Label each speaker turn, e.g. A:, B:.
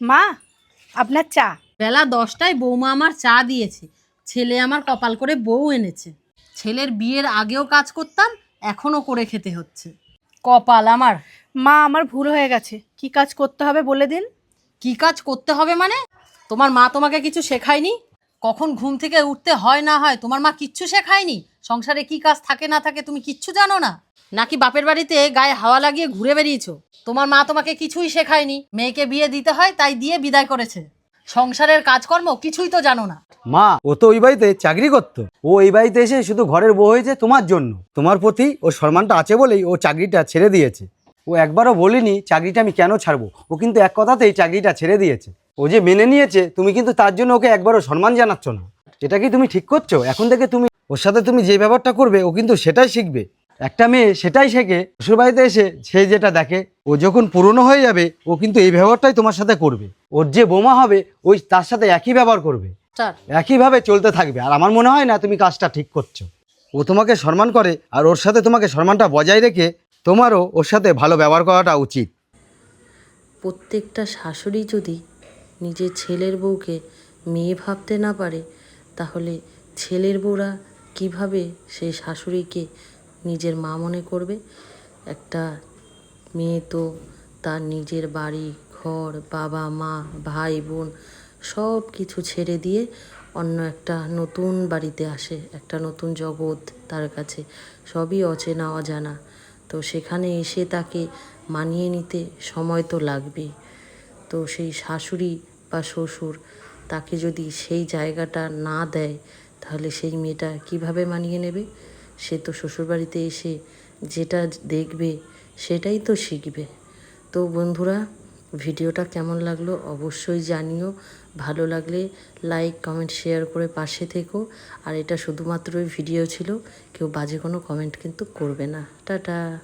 A: মা আপনার চা।
B: বেলা দশটায় বৌমা আমার চা দিয়েছে। ছেলে আমার কপাল করে বউ এনেছে। ছেলের বিয়ের আগেও কাজ করতাম এখনও করে খেতে হচ্ছে। কপাল আমার।
A: মা আমার ভুল হয়ে গেছে। কি কাজ করতে হবে বলে দিন।
B: কি কাজ করতে হবে মানে? তোমার মা তোমাকে কিছু শেখায়নি? কখন ঘুম থেকে উঠতে হয় না হয় তোমার মা কিচ্ছু শেখায়নি? সংসারে কি কাজ থাকে না থাকে তুমি কিচ্ছু জানো না? নাকি বাপের বাড়িতে গায়ে হাওয়া লাগিয়ে ঘুরে বেরিয়েছো তোমার মা তোমাকে কিছুই শেখায়নি। মেয়েকে বিয়ে দিতে হয়, তাই দিয়ে বিদায় করেছে। সংসারের কাজকর্ম কিছুই তো জানো না।
C: মা, ও তো ওই বাড়িতে চাকরি করতো। ও এই বাড়িতে এসে শুধু ঘরের বউ হয়েছে তোমার জন্য। তোমার প্রতি ও সম্মানটা আছে বলেই ও চাকরিটা ছেড়ে দিয়েছে। ও একবারও বলিনি চাকরিটা আমি কেন ছাড়বো। ও কিন্তু এক কথাতেই চাকরিটা ছেড়ে দিয়েছে। ও যে মেনে নিয়েছে, তুমি কিন্তু তার জন্য ওকে একবারও সম্মান জানাচ্ছ না। এটা কি তুমি ঠিক করছ? এখন থেকে তুমি ওর সাথে তুমি যে ব্যবহারটা করবে ও কিন্তু সেটাই শিখবে। একটা মেয়ে সেটাই শেখে শ্বশুরবাড়িতে এসে সে যেটা দেখে ও যখন পুরনো হয়ে যাবে ও কিন্তু এই ব্যবহারটাই তোমার সাথে করবে। ওর যে বোমা হবে ওই তার সাথে একই ব্যবহার করবে। একইভাবে চলতে থাকবে। আর আমার মনে হয় না তুমি কাজটা ঠিক করছ। ও তোমাকে সম্মান করে আর ওর সাথে তোমাকে সম্মানটা বজায় রেখে তোমারও ওর সাথে ভালো ব্যবহার করাটা উচিত।
D: প্রত্যেকটা শাশুড়ি যদি নিজের ছেলের বউকে মেয়ে ভাবতে না পারে তাহলে ছেলের বউরা কীভাবে সেই শাশুড়িকে নিজের মা মনে করবে? একটা মেয়ে তো তার নিজের বাড়ি, ঘর, বাবা, মা, ভাই, বোন সব কিছু ছেড়ে দিয়ে অন্য একটা নতুন বাড়িতে আসে, একটা নতুন জগৎ তার কাছে। সবই অচেনা, অজানা। তো সেখানে এসে তাকে মানিয়ে নিতে সময় তো লাগবেই। তো সেই শাশুড়ি বা শ্বশুর তাকে যদি সেই জায়গাটা না দেয় তাহলে সেই মেয়েটা কীভাবে মানিয়ে নেবে? সে তো শ্বশুরবাড়িতে এসে যেটা দেখবে সেটাই তো শিখবে। তো বন্ধুরা, ভিডিওটা কেমন লাগল অবশ্যই জানিও। ভালো লাগলে লাইক, কমেন্ট, শেয়ার করে পাশে থেকো। আর এটা শুধুমাত্রই ভিডিও ছিল, কেউ বাজে কোনো কমেন্ট কিন্তু করবে না। টাটা।